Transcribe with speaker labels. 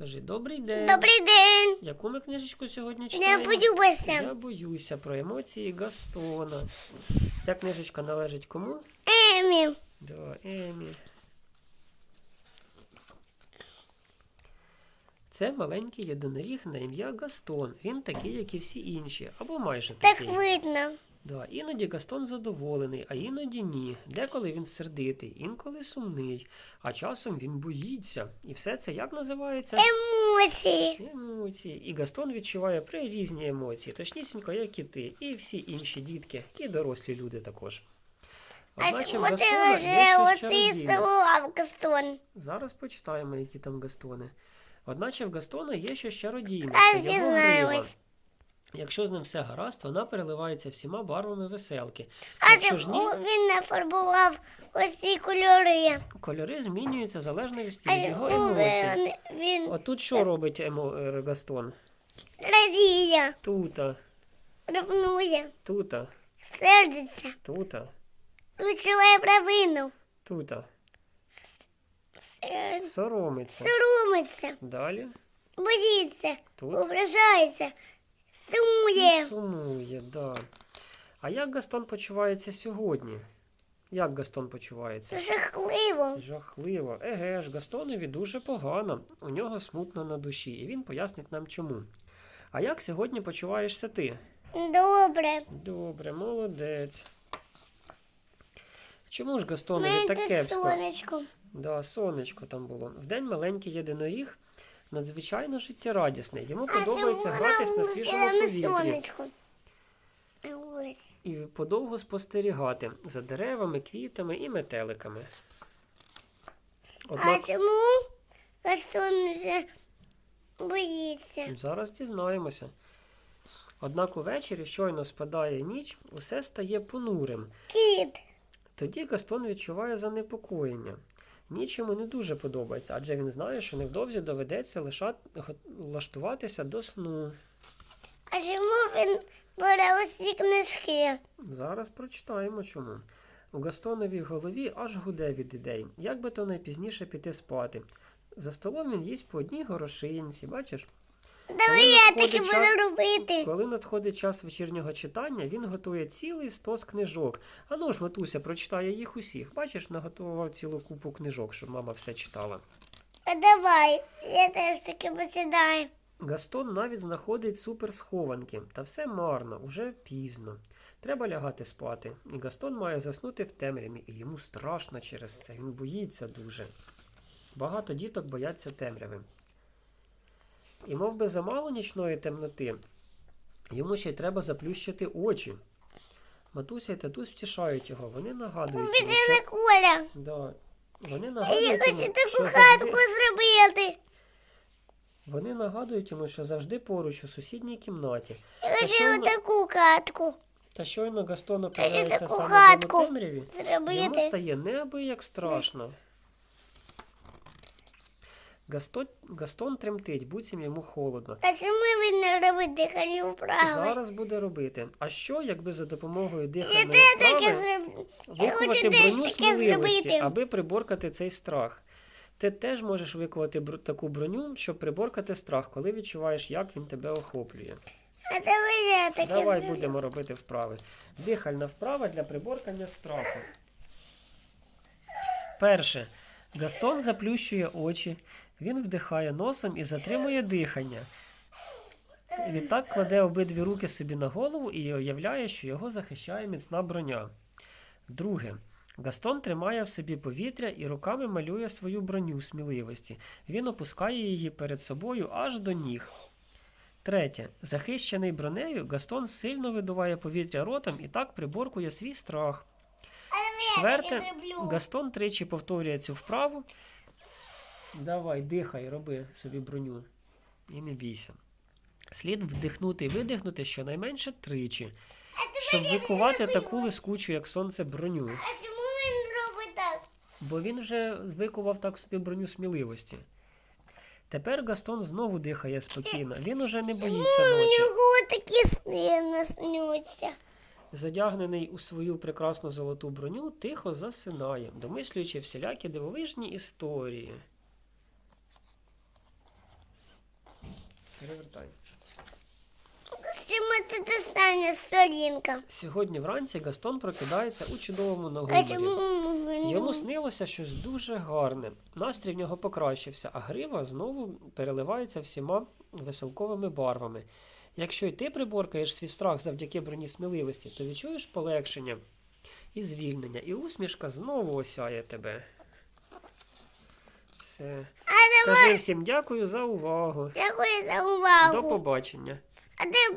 Speaker 1: Кажи добрий день.
Speaker 2: Добрий день.
Speaker 1: Яку ми книжечку сьогодні
Speaker 2: Не
Speaker 1: читаємо?
Speaker 2: боюся.
Speaker 1: Я боюся про емоції Гастона. Ця книжечка належить кому?
Speaker 2: Емі.
Speaker 1: Да, Емі. Це маленький єдиноріг на ім'я Гастон. Він такий, як і всі інші, або майже
Speaker 2: Так
Speaker 1: такий.
Speaker 2: видно.
Speaker 1: Да, іноді Гастон задоволений, а іноді ні. Деколи він сердитий, інколи сумний, а часом він боїться. І все це як називається?
Speaker 2: Емоції.
Speaker 1: Емоції. І Гастон відчуває прирізні емоції, точнісінько, як і ти, і всі інші дітки, і дорослі люди також.
Speaker 2: А чому ти вже слова Гастон?
Speaker 1: Зараз почитаємо, які там Гастони. Одначе в Гастона є щось чародійне. Якщо з ним все гаразд, вона переливається всіма барвами веселки.
Speaker 2: А
Speaker 1: Якщо ж ні,
Speaker 2: він нафарбував оці кольори?
Speaker 1: кольори змінюються
Speaker 2: А
Speaker 1: від його емоцій.
Speaker 2: він, він
Speaker 1: Отут що робить емо... е, Гастон?
Speaker 2: радіє,
Speaker 1: Тута,
Speaker 2: ревнує,
Speaker 1: тута,
Speaker 2: сердиться,
Speaker 1: тута,
Speaker 2: відчуває провину,
Speaker 1: тута.
Speaker 2: е,
Speaker 1: Соромиться.
Speaker 2: соромиться,
Speaker 1: Далі.
Speaker 2: боїться,
Speaker 1: Тут.
Speaker 2: ображається, сумує.
Speaker 1: Сумує, да. А як Гастон почувається сьогодні? Як Гастон почувається?
Speaker 2: Жахливо.
Speaker 1: Жахливо. Еге ж, Гастонові дуже погано. У нього смутно на душі, і він пояснить нам чому. А як сьогодні почуваєшся ти?
Speaker 2: Добре.
Speaker 1: Добре, молодець. Чому ж Гастонові так кепсько?
Speaker 2: сонечко.
Speaker 1: Да, сонечко там було. Вдень маленький єдиноріг надзвичайно життєрадісний. Йому подобається гратись на свіжому
Speaker 2: на
Speaker 1: повітрі і подовго спостерігати за деревами, квітами і метеликами.
Speaker 2: А чому Гастон вже боїться?
Speaker 1: зараз дізнаємося. Однак увечері, щойно спадає ніч, усе стає понурим.
Speaker 2: Кіт.
Speaker 1: Тоді Гастон відчуває занепокоєння. Ніч йому не дуже подобається, адже він знає, що невдовзі доведеться лиша... лаштуватися до сну.
Speaker 2: А чому він бере усі книжки?
Speaker 1: Зараз прочитаємо чому. У Гастоновій голові аж гуде від ідей, як би то найпізніше піти спати. За столом він їсть по одній горошинці, бачиш?
Speaker 2: Давай я
Speaker 1: надходить
Speaker 2: таки
Speaker 1: час-
Speaker 2: буду робити.
Speaker 1: Коли надходить час вечірнього читання, він готує цілий стос книжок. Ану ж, Матуся прочитає їх усіх. Бачиш, наготував цілу купу книжок, щоб мама все читала.
Speaker 2: А давай, я теж таки почитаю.
Speaker 1: Гастон навіть знаходить суперсхованки, та все марно, уже пізно. Треба лягати спати. І Гастон має заснути в темряві, і йому страшно через це. Він боїться дуже. Багато діток бояться темряви. І мов би замало нічної темноти, йому ще й треба заплющити очі. Матуся і татусь втішають його. Вони нагадують йому, що...
Speaker 2: Коля.
Speaker 1: Да. Вони
Speaker 2: Я
Speaker 1: нагадують
Speaker 2: хочу
Speaker 1: йому,
Speaker 2: таку
Speaker 1: що
Speaker 2: хатку
Speaker 1: завжди...
Speaker 2: зробити.
Speaker 1: Вони нагадують йому, що завжди поруч у сусідній кімнаті.
Speaker 2: Я хочу
Speaker 1: вона-
Speaker 2: таку хатку
Speaker 1: Та щойно Гастон опирається саме
Speaker 2: хатку
Speaker 1: в темряві, йому стає неабияк страшно. Гастон, Гастон тремтить, буцім йому холодно.
Speaker 2: А чому він не робить дихальні вправи?
Speaker 1: Зараз буде робити. А що, якби за допомогою дихальної
Speaker 2: те таке
Speaker 1: вправи
Speaker 2: зроблю. Я
Speaker 1: викувати броню сміливості, аби приборкати цей страх? Ти теж можеш викувати бр- таку броню, щоб приборкати страх, коли відчуваєш, як він тебе охоплює.
Speaker 2: А давай я таке
Speaker 1: Давай
Speaker 2: зроблю.
Speaker 1: будемо робити вправи. Дихальна вправа для приборкання страху. Перше. Гастон заплющує очі, він вдихає носом і затримує дихання. Відтак кладе обидві руки собі на голову і уявляє, що його захищає міцна броня. Друге. Гастон тримає в собі повітря і руками малює свою броню сміливості. Він опускає її перед собою аж до ніг. Третє. Захищений бронею, Гастон сильно видуває повітря ротом і так приборкує свій страх.
Speaker 2: Я
Speaker 1: Четверте. Гастон тричі повторює цю вправу. Давай, дихай, роби собі броню. І не бійся. Слід вдихнути і видихнути щонайменше тричі, щоб викувати таку лискучу, як сонце, броню.
Speaker 2: А чому він робить так?
Speaker 1: Бо він вже викував так собі броню сміливості. Тепер Гастон знову дихає спокійно. Він уже не боїться ночі.
Speaker 2: У нього такі сни наснюються.
Speaker 1: Задягнений у свою прекрасну золоту броню, тихо засинає, домислюючи всілякі дивовижні історії. Перевертай.
Speaker 2: Чому тут остання сторінка?
Speaker 1: Сьогодні вранці Гастон прокидається у чудовому нагуморі. Йому снилося щось дуже гарне. Настрій в нього покращився, а грива знову переливається всіма веселковими барвами. Якщо й ти приборкаєш свій страх завдяки броні сміливості, то відчуєш полегшення і звільнення, і усмішка знову осяє тебе. Все.
Speaker 2: А давай,
Speaker 1: Кажи всім дякую за увагу.
Speaker 2: дякую за увагу.
Speaker 1: До побачення.
Speaker 2: А ти